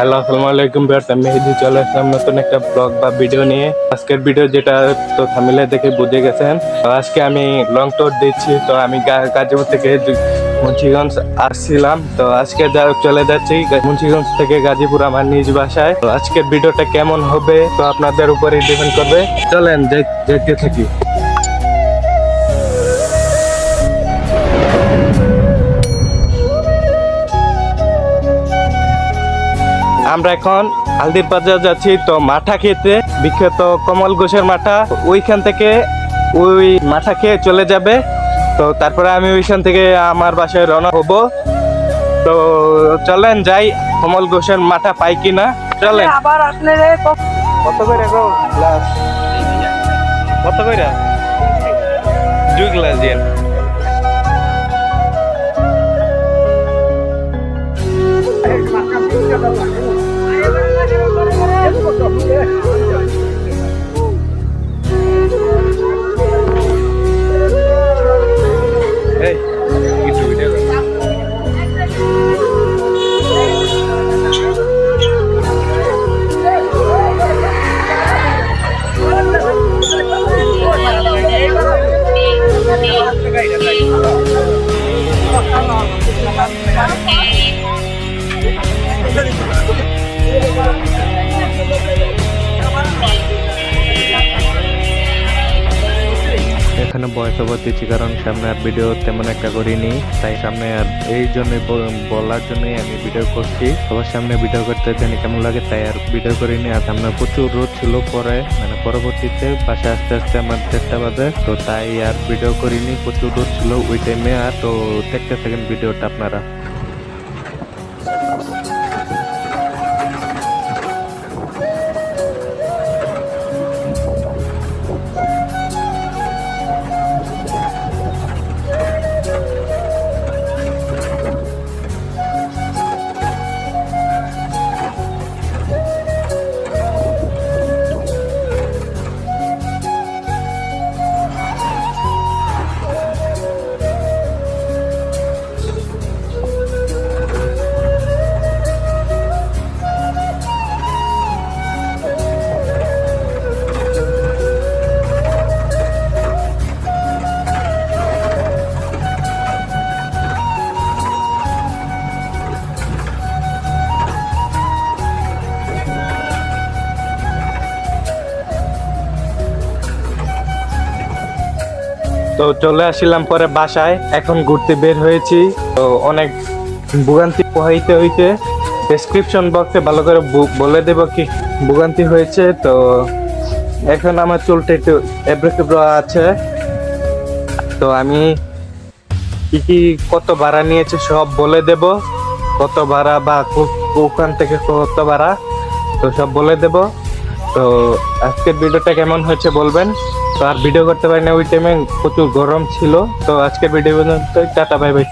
Hello, আসসালামু আলাইকুম আমি মেহেদি চলে আসলাম নতুন একটা ব্লগ বা ভিডিও নিয়ে। আজকের ভিডিও যেটা, তো থামিলে দেখে বুঝে গেছেন। আজকে আমি লং ট্যুর দিচ্ছি, তো আমি গাজীপুর থেকে মুন্সিগঞ্জ আসছিলাম। তো আজকে চলে যাচ্ছি মুন্সিগঞ্জ থেকে গাজীপুর আমার নিজ বাসায়। তো আজকের ভিডিওটা কেমন হবে, তো আপনাদের উপরে ডিপেন্ড করবে। চলেন দেখতে থাকি। আমরা এখন হালদির বাজার যাচ্ছি তো মাঠা খেতে। বিখ্যাত কমল ঘোষের মাঠা। ওইখান থেকে ওই মাঠা খেয়ে চলে যাবে। তো তারপরে আমি ওইখান থেকে আমার বাসায় রওনা হব। তো চলেন যাই কমল ঘোষের মাঠা পাই কিনা। চলেন। আবার আপনার কত করে গো? গ্লাস। কত করে? দুই গ্লাস দিয়ে। এখানে বয়স ওভার দিচ্ছি কারণ সামনে আর ভিডিও তেমন একটা করিনি, তাই সামনে আর এই জন্য বলার জন্যই আমি ভিডিও করছি। সবার সামনে ভিডিও করতে জানি কেমন লাগে, তাই আর ভিডিও করিনি। আর সামনে প্রচুর রোদ ছিল পরে মানে পরবর্তীতে বাসে আস্তে আস্তে আমার দেড়টা বাজে, তো তাই আর ভিডিও করিনি, প্রচুর রোদ ছিল ওই টাইমে আর তো দেখতে থাকেন ভিডিওটা আপনারা। তো চলে আসলাম পরে বাসায়। এখন ঘুরতে বের হয়েছি। তো অনেক ভোগান্তি পোহাইতে হইতে। ডেসক্রিপশন বক্সে ভালো করে বলে দেব কি ভোগান্তি হয়েছে। তো এখন আমার চুলটা একটু এবড়ো আছে। তো আমি কি কি কত ভাড়া নিয়েছে সব বলে দেব। কত ভাড়া বা ওখান থেকে কত ভাড়া, তো সব বলে দেব। তো আজকের ভিডিওটা কেমন হয়েছে বলবেন? তো আর ভিডিও করতে পারি না ওই টাইমে প্রচুর গরম ছিল, তো আজকের ভিডিও পর্যন্ত টাটা বাই বাই